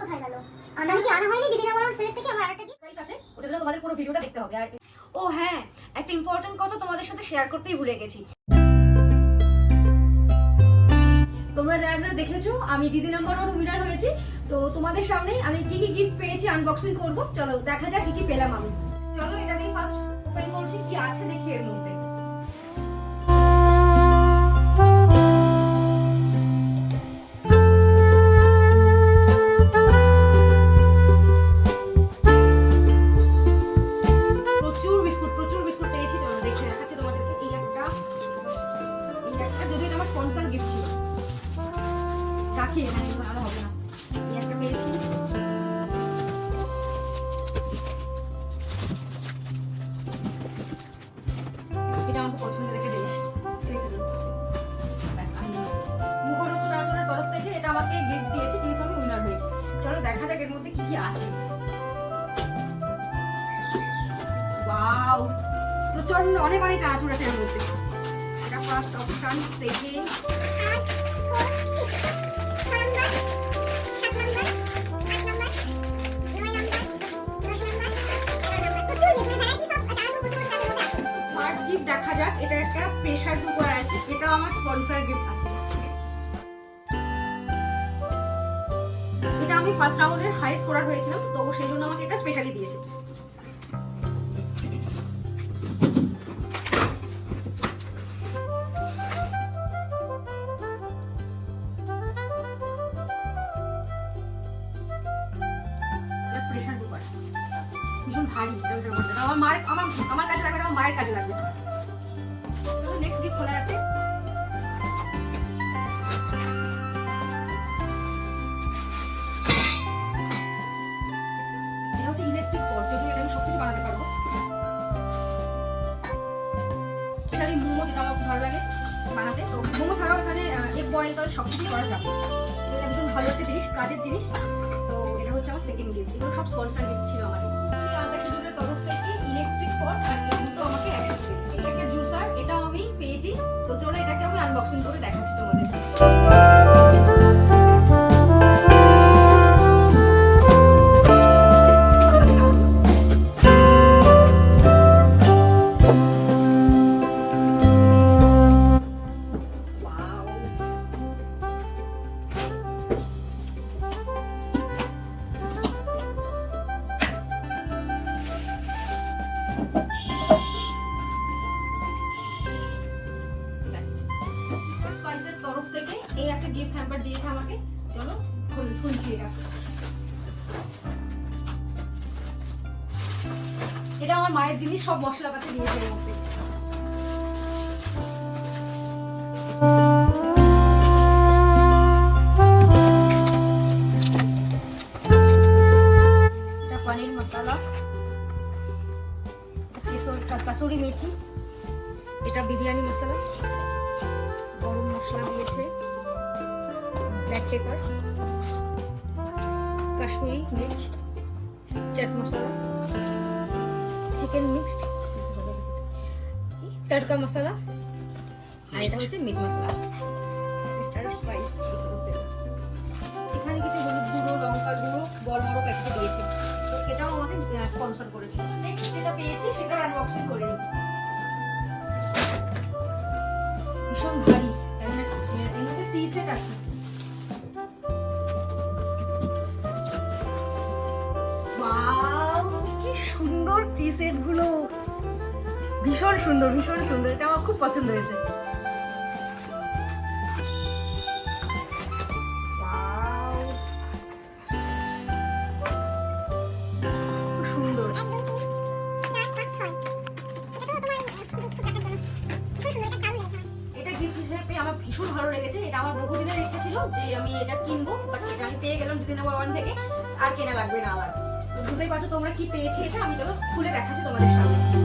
কোথায় গেল। আনা কি আনা হয়নি দিদি আমার সেট থেকে আমার আরেকটা প্রাইস আছে ওটার জন্য তোমাদের পুরো ভিডিওটা দেখতে হবে। আর ও হ্যাঁ একটা ইম্পর্টেন্ট কথা তোমাদের সাথে শেয়ার করতেই ভুলে গেছি। তোমরা যারা যারা দেখেছ আমি দিদি নাম্বার ওর উইনার হয়েছি। তো তোমাদের সামনেই আমি কি কি গিফট পেয়েছি আনবক্সিং করব। চলো দেখা যাক কি কি পেলাম আমি। চলো এটা দিয়ে ফার্স্ট ওপেন করছি কি আছে দেখি এর মধ্যে। দেখে দেখাচ্ছি তোমাদেরকে। এই একটা এই একটা যদি আমার স্পন্সর গিফট ছিল। রাখি, এখানে ভালো হবে না। এই একটা পেয়েছি এটা আমার পছন্দ রেখে দিস মুখরোচনা আচরণের তরফ থেকে এটা আমাকে গিফট দিয়েছে, যেহেতু আমি উইনার চলো দেখা যাক এর মধ্যে কি কি আছে। ওয়াও প্রচণ্ড অনেক অনেক চানাচুর আছে এর মধ্যে। এটা ফার্স্ট অপশন সেকেন্ড দেখা যাক, এটা একটা কুকার আছে আমার স্পন্সর আছে। এটা আমি ফার্স্ট রাউন্ডের হাই স্কোরার হয়েছিলাম, তো সেই জন্য আমাকে এটা স্পেশালি দিয়েছে। আমার মার আমার আমার কাছে লাগবে আমার মায়ের কাছে লাগবে নেক্সট গিফট খোলা খুব ভালো লাগে বানাতে। তো মোমো ছাড়াও এখানে এগ সব কিছু করা যাবে। এটা ভালো একটা জিনিস, কাজের জিনিস। তো এটা হচ্ছে আমার সেকেন্ড গিফট এগুলো সব স্পন্সার গিফট ছিল আমার। আর আমাকে জুসার এটাও আমি পেয়েছি। তো চলো এটাকে আমি আনবক্সিং করে দেখাচ্ছি তোমাদের। দিয়েছে আমাকে। চলো খুলছি এটা। এটা আমার মায়ের জিনিস, সব মশলাপাতি দিয়েছে এর মধ্যে কেশর- কা- কাসুরি মেথি। এটা বিরিয়ানি মশলা। গরম মশলা দিয়েছে। ব্ল্যাক পেপার কাশ্মীরি মির্চ চাট মশলা চিকেন মিক্সড তড়কা মশলা আর এটা হচ্ছে মিট মশলা সিস্টার স্পাইস এখানে কিছু হলুদ গুঁড়ো লঙ্কার গুঁড়ো বড় বড় প্যাকেটে দিয়েছে। তো এটাও আমাকে স্পন্সর করেছে। নেক্সট যেটা পেয়েছি সেটা আনবক্সিং করে নিই। ভীষণ ভারী। তাই না এর মধ্যে টি সেট আছে। সুন্দর টি সেটগুলো ভীষণ সুন্দর ভীষণ সুন্দর। এটা আমার খুব পছন্দ হয়েছে। Wow, খুব এটা গিফট হিসেবে আমার ভীষণ ভালো লেগেছে। এটা আমার বহুদিনের ইচ্ছে ছিল যে আমি এটা কিনবো বাট এটা আমি পেয়ে গেলাম দুদিন নাম্বার ওয়ান থেকে। আর কেনা লাগবে না আমার। বুঝতেই পারছ তোমরা কি পেয়েছি এটা আমি চলো খুলে দেখাচ্ছি তোমাদের সামনে।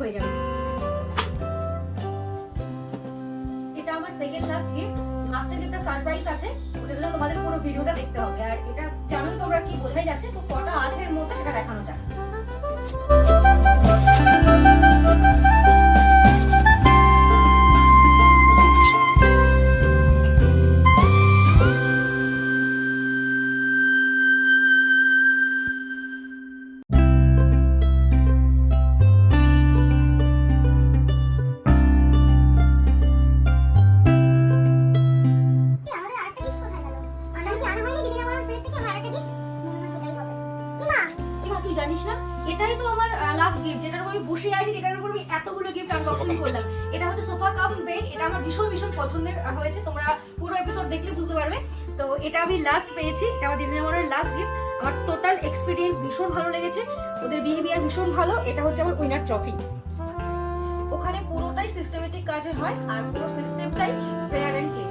হয় যাবে। এটা আমার সেকেন্ড লাস্ট গিফট গিফটটা সারপ্রাইজ আছে। ওটার তোমাদের পুরো ভিডিওটা দেখতে হবে। আর এটা জানোই তোমরা কি বোঝাই যাচ্ছে, তো কটা আছে মধ্যে সেটা দেখানো যাক। উপর আমি এতগুলো গিফট আনবক্সিং করলাম। এটা হচ্ছে সোফা কাম বেড এটা আমার ভীষণ ভীষণ পছন্দের হয়েছে। তোমরা পুরো এপিসোড দেখলে বুঝতে পারবে। তো এটা আমি লাস্ট পেয়েছি। এটা আমার দিদি আমার লাস্ট গিফট আমার টোটাল এক্সপিরিয়েন্স ভীষণ ভালো লেগেছে। ওদের বিহেভিয়ার ভীষণ ভালো। এটা হচ্ছে আমার উইনার ট্রফি ওখানে পুরোটাই সিস্টেমেটিক কাজে হয় আর পুরো সিস্টেমটাই ফেয়ার অ্যান্ড ক্লিন